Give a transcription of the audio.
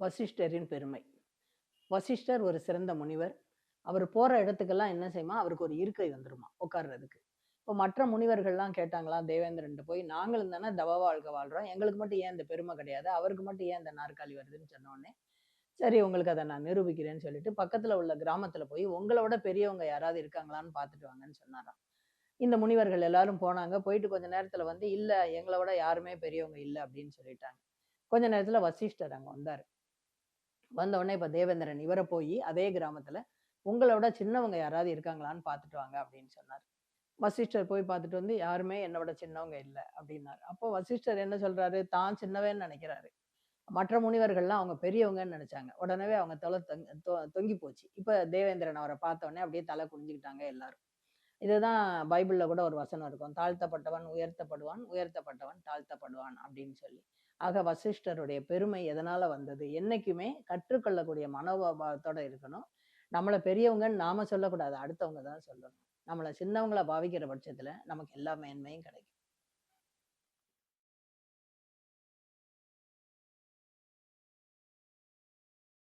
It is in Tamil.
வசிஷ்டரின் பெருமை. வசிஷ்டர் ஒரு சிறந்த முனிவர். அவர் போற இடத்துக்கெல்லாம் என்ன செய்யுமா? அவருக்கு ஒரு இருக்கை வந்துருமா? உட்கார்றதுக்கு. இப்போ மற்ற முனிவர்கள்லாம் கேட்டாங்களா தேவேந்திரன் போய் நாங்களும் தானே தவ வாழ்க்கை வாழ்றோம். எங்களுக்கு மட்டும் ஏன் இந்த பெருமை கிடையாது? அவருக்கு மட்டும் ஏன் இந்த நாற்காலி வருதுன்னு சொன்ன உடனே சரி உங்களுக்கு அதை நான் நிரூபிக்கிறேன்னு சொல்லிட்டு பக்கத்துல உள்ள கிராமத்துல போய் உங்களோட பெரியவங்க யாராவது இருக்காங்களான்னு பார்த்துட்டு வாங்கன்னு சொன்னாராம். இந்த முனிவர்கள் எல்லாரும் போனாங்க. போயிட்டு கொஞ்ச நேரத்துல வந்து இல்ல எங்களை விட யாருமே பெரியவங்க இல்லை அப்படின்னு சொல்லிட்டாங்க. கொஞ்ச நேரத்துல வசிஷ்டர் அங்க வந்தாரு. வந்த உடனே இப்ப தேவேந்திரன் இவரை போய் அதே கிராமத்துல உங்களோட சின்னவங்க யாராவது இருக்காங்களான்னு பார்த்துட்டு வாங்க அப்படின்னு சொன்னார். வசிஷ்டர் போய் பார்த்துட்டு வந்து யாருமே என்னோட சின்னவங்க இல்லை அப்படின்னாரு. அப்போ வசிஷ்டர் என்ன சொல்றாரு? தான் சின்னவன்னு நினைக்கிறாரு. மற்ற முனிவர்கள்லாம் அவங்க பெரியவங்கன்னு நினைச்சாங்க. உடனே அவங்க தொலை தொங்கி தொ- போச்சு. இப்ப தேவேந்திரன் அவரை பார்த்த உடனே அப்படியே தலை குனிஞ்சுக்கிட்டாங்க எல்லாரும். இதுதான் பைபிளில் கூட ஒரு வசனம் இருக்கும். தாழ்த்தப்பட்டவன் உயர்த்தப்படுவான் உயர்த்தப்பட்டவன் தாழ்த்தப்படுவான் அப்படின்னு சொல்லி. ஆக வசிஷ்டருடைய பெருமை எதனால் வந்தது? என்றைக்குமே கற்றுக்கொள்ளக்கூடிய மனோபாவத்தோடு இருக்கணும். நம்மளை பெரியவங்கன்னு நாம் சொல்லக்கூடாது அடுத்தவங்க தான் சொல்லணும். நம்மளை சின்னவங்களை பாவிக்கிற பட்சத்தில் நமக்கு எல்லா மேன்மையும் கிடைக்கும்.